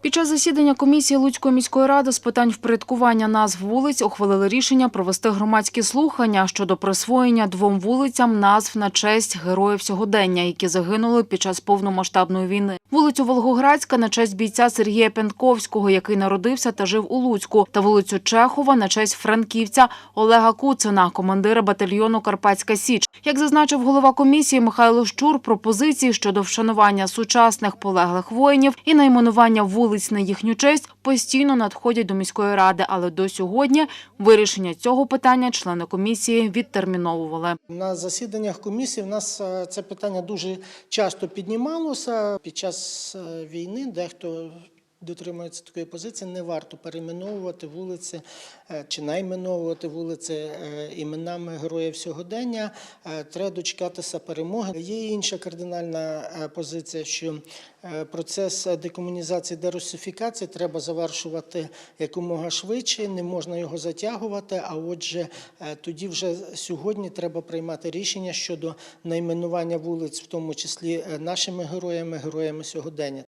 Під час засідання комісії Луцької міської ради з питань впорядкування назв вулиць ухвалили рішення провести громадські слухання щодо присвоєння двом вулицям назв на честь героїв сьогодення, які загинули під час повномасштабної війни. Вулицю Волгоградська на честь бійця Сергія Пентковського, який народився та жив у Луцьку, та вулицю Чехова на честь франківця Олега Куцина, командира батальйону Карпатська Січ. Як зазначив голова комісії Михайло Щур, пропозиції щодо вшанування сучасних полеглих воїнів і найменування вулиць на їхню честь постійно надходять до міської ради, але до сьогодні вирішення цього питання члени комісії відтерміновували. На засіданнях комісії в нас е, це питання дуже часто піднімалося. Під час е, війни дехто дотримується такої позиції, не варто перейменовувати вулиці е, чи найменовувати вулиці е, іменами героїв сьогодення. Е, Треба дочекатися перемоги. Є інша кардинальна позиція, що процес декомунізації, дерусифікації треба завершувати якомога швидше, не можна його затягувати. А отже, тоді вже сьогодні треба приймати рішення щодо найменування вулиць, в тому числі нашими героями, героями сьогодення.